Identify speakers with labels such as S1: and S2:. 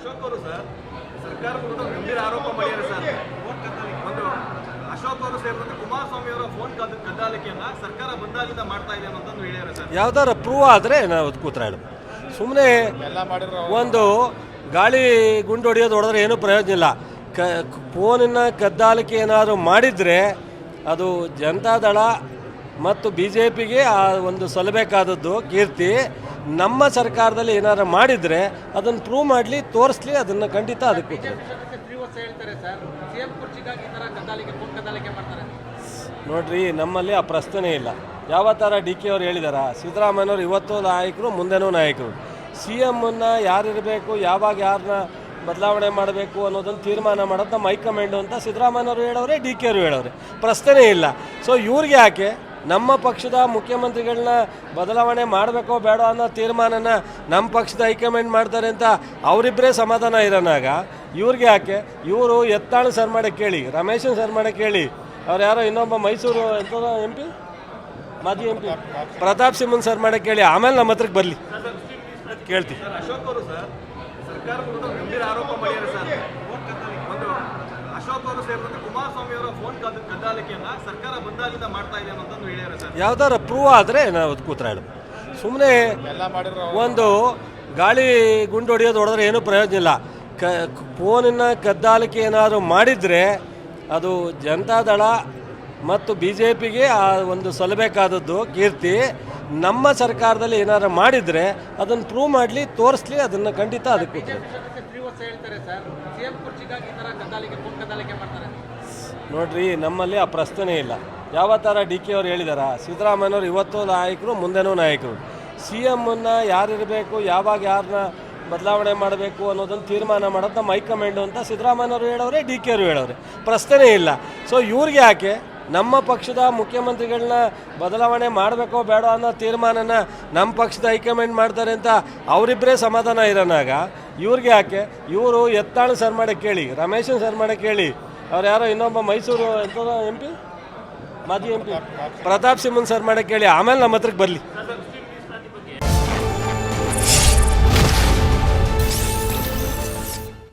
S1: ಅಶೋಕ್ ಅವರು ಸರ್ ಸರ್ಕಾರ ವಿರುದ್ಧ ಗಂಭೀರ ಆರೋಪ ಮಾಡಿದ್ದಾರೆ ಸರ್. ಒಂದು ಅಶೋಕ್ ಅವರು ಸೇರಿದಂತೆ ಕುಮಾರಸ್ವಾಮಿ ಅವರ ಫೋನ್ ಕದ್ ಕದ್ದಾಲಿಕೆಯನ್ನ ಸರ್ಕಾರ ಬಂದಾಗಿಂದ ಮಾಡ್ತಾ ಇದೆ ಅಂತಂದು ಹೇಳಿದ್ದಾರೆ ಸರ್.
S2: ಯಾವ್ದಾರ ಪ್ರೂವ್ ಆದರೆ ನಾವು ಕೂತ್ರ ಹೇಳೋದು ಸುಮ್ಮನೆ ಒಂದು ಗಾಳಿ ಗುಂಡು ಹೊಡೆಯೋದು ಹೊಡೆದ್ರೆ ಏನೂ ಪ್ರಯೋಜನ ಇಲ್ಲ. ಕ ಫೋನಿನ ಕದ್ದಾಲಿಕೆ ಏನಾದರೂ ಮಾಡಿದರೆ ಅದು ಜನತಾದಳ ಮತ್ತು ಬಿ ಜೆ ಪಿಗೆ ಆ ಒಂದು ಸಲಬೇಕಾದದ್ದು ಕೀರ್ತಿ. ನಮ್ಮ ಸರ್ಕಾರದಲ್ಲಿ ಏನಾರು ಮಾಡಿದರೆ ಅದನ್ನು ಪ್ರೂವ್ ಮಾಡಲಿ ತೋರಿಸ್ಲಿ ಅದನ್ನು ಖಂಡಿತ ಅದಕ್ಕೆ ನೋಡ್ರಿ ನಮ್ಮಲ್ಲಿ ಆ ಪ್ರಶ್ನೆ ಇಲ್ಲ. ಯಾವ ಥರ ಡಿ ಕೆ ಅವ್ರು ಹೇಳಿದಾರ? ಸಿದ್ದರಾಮಯ್ಯವರು ಇವತ್ತು ನಾಯಕರು ಮುಂದೆನೂ ನಾಯಕರು. ಸಿ ಎಮ್ಮನ್ನು ಯಾರಿರಬೇಕು ಯಾವಾಗ ಯಾರನ್ನ ಬದಲಾವಣೆ ಮಾಡಬೇಕು ಅನ್ನೋದನ್ನು ತೀರ್ಮಾನ ಮಾಡೋದು ನಮ್ಮ ಹೈಕಮಾಂಡು ಅಂತ ಸಿದ್ದರಾಮಯ್ಯವರು ಹೇಳೋರೆ ಡಿ ಕೆ ಅವರು ಹೇಳೋರೆ. ಪ್ರಶ್ನೆ ಇಲ್ಲ. ಸೊ ಇವ್ರಿಗೆ ಯಾಕೆ? ನಮ್ಮ ಪಕ್ಷದ ಮುಖ್ಯಮಂತ್ರಿಗಳನ್ನ ಬದಲಾವಣೆ ಮಾಡಬೇಕೋ ಬೇಡ ಅನ್ನೋ ತೀರ್ಮಾನನ ನಮ್ಮ ಪಕ್ಷದ ಹೈಕಮಾಂಡ್ ಮಾಡ್ತಾರೆ ಅಂತ ಅವರಿಬ್ಬರೇ ಸಮಾಧಾನ ಇರೋನಾಗ ಇವ್ರಿಗೆ ಯಾಕೆ? ಇವರು ಎತ್ತಾಳು ಸರ್ ಮಾಡಕ್ಕೆ ಕೇಳಿ, ರಮೇಶನ್ ಸರ್ ಮಾಡಕ್ಕೆ ಕೇಳಿ. ಅವ್ರು ಯಾರೋ ಇನ್ನೊಬ್ಬ ಮೈಸೂರು ಎಂತ ಎಂ ಪಿ? ಮಾಜಿ ಎಂ ಪಿ. ಪ್ರತಾಪ್ ಸಿಂಹನ್ ಸರ್ ಮಾಡಕ್ಕೆ ಕೇಳಿ, ಆಮೇಲೆ ನಮ್ಮ ಹತ್ರಕ್ಕೆ ಬರಲಿ. ಕೇಳ್ತೀವಿ
S1: ಅಶೋಕ್ ಅವರು ಸೇರಿದಂತೆ ಕುಮಾರಸ್ವಾಮಿ ಅವರ ಫೋನ್ ಕದ್ ಕದ್ದಾಲಿಕೆಯನ್ನ ಸರ್ಕಾರ ಬಂದಾಗಿಂದ ಮಾಡ್ತಾ ಇದೆ ಅನ್ನೋದನ್ನು ಹೇಳಿದ್ದಾರೆ ಸರ್.
S2: ಯಾವ್ದಾರ ಪ್ರೂವ್ ಆದರೆ ನಾವು ಅದು ಕೂತ್ರಾಡು ಸುಮ್ಮನೆ ಒಂದು ಗಾಳಿ ಗುಂಡು ಹೊಡೆಯೋದು ಹೊಡೆದ್ರೆ ಏನೂ ಪ್ರಯೋಜನ ಇಲ್ಲ. ಕ ಫೋನಿನ ಕದ್ದಾಲಿಕೆ ಏನಾದರೂ ಮಾಡಿದರೆ ಅದು ಜನತಾದಳ ಮತ್ತು ಬಿ ಜೆ ಪಿಗೆ ಆ ಒಂದು ಸಲಬೇಕಾದದ್ದು ಕೀರ್ತಿ. ನಮ್ಮ ಸರ್ಕಾರದಲ್ಲಿ ಏನಾರು ಮಾಡಿದರೆ ಅದನ್ನು ಪ್ರೂವ್ ಮಾಡಲಿ ತೋರಿಸ್ಲಿ ಅದನ್ನು ಖಂಡಿತ ಅದಕ್ಕೆ ನೋಡ್ರಿ ನಮ್ಮಲ್ಲಿ ಆ ಪ್ರಶ್ನೆ ಇಲ್ಲ. ಯಾವ ಥರ ಡಿ ಕೆ ಅವರು ಹೇಳಿದಾರ? ಸಿದ್ದರಾಮಯ್ಯವರು ಇವತ್ತು ನಾಯಕರು ಮುಂದೆನೂ ನಾಯಕರು. ಸಿ ಎಮ್ಮನ್ನು ಯಾರಿರಬೇಕು ಯಾವಾಗ ಯಾರನ್ನ ಬದಲಾವಣೆ ಮಾಡಬೇಕು ಅನ್ನೋದನ್ನು ತೀರ್ಮಾನ ಮಾಡೋದು ನಮ್ಮ ಹೈಕಮಾಂಡು ಅಂತ ಸಿದ್ದರಾಮಯ್ಯವರು ಹೇಳೋರೆ ಡಿ ಕೆ ಅವರು ಹೇಳೋರೆ ಪ್ರಶ್ನೆ ಇಲ್ಲ. ಸೊ ಇವ್ರಿಗೆ ಯಾಕೆ? ನಮ್ಮ ಪಕ್ಷದ ಮುಖ್ಯಮಂತ್ರಿಗಳನ್ನ ಬದಲಾವಣೆ ಮಾಡಬೇಕೋ ಬೇಡ ಅನ್ನೋ ತೀರ್ಮಾನನ ನಮ್ಮ ಪಕ್ಷದ ಹೈಕಮಾಂಡ್ ಮಾಡ್ತಾರೆ ಅಂತ ಅವರಿಬ್ಬರೇ ಸಮಾಧಾನ ಇರೋನಾಗ ಇವ್ರಿಗೆ ಯಾಕೆ? ಇವರು ಎತ್ತಾಳು ಸರ್ ಕೇಳಿ, ರಮೇಶನ್ ಸರ್ ಕೇಳಿ. ಅವ್ರು ಯಾರೋ ಇನ್ನೊಬ್ಬ ಮೈಸೂರು ಎಂತ ಎಂ ಪಿ? ಮಾಜಿ ಎಂ ಪಿ. ಪ್ರತಾಪ್ ಸಿಂಹನ್ ಸರ್ ಮಾಡಕ್ಕೆ ಕೇಳಿ, ಆಮೇಲೆ ನಮ್ಮ ಹತ್ರಕ್ಕೆ ಬರಲಿ.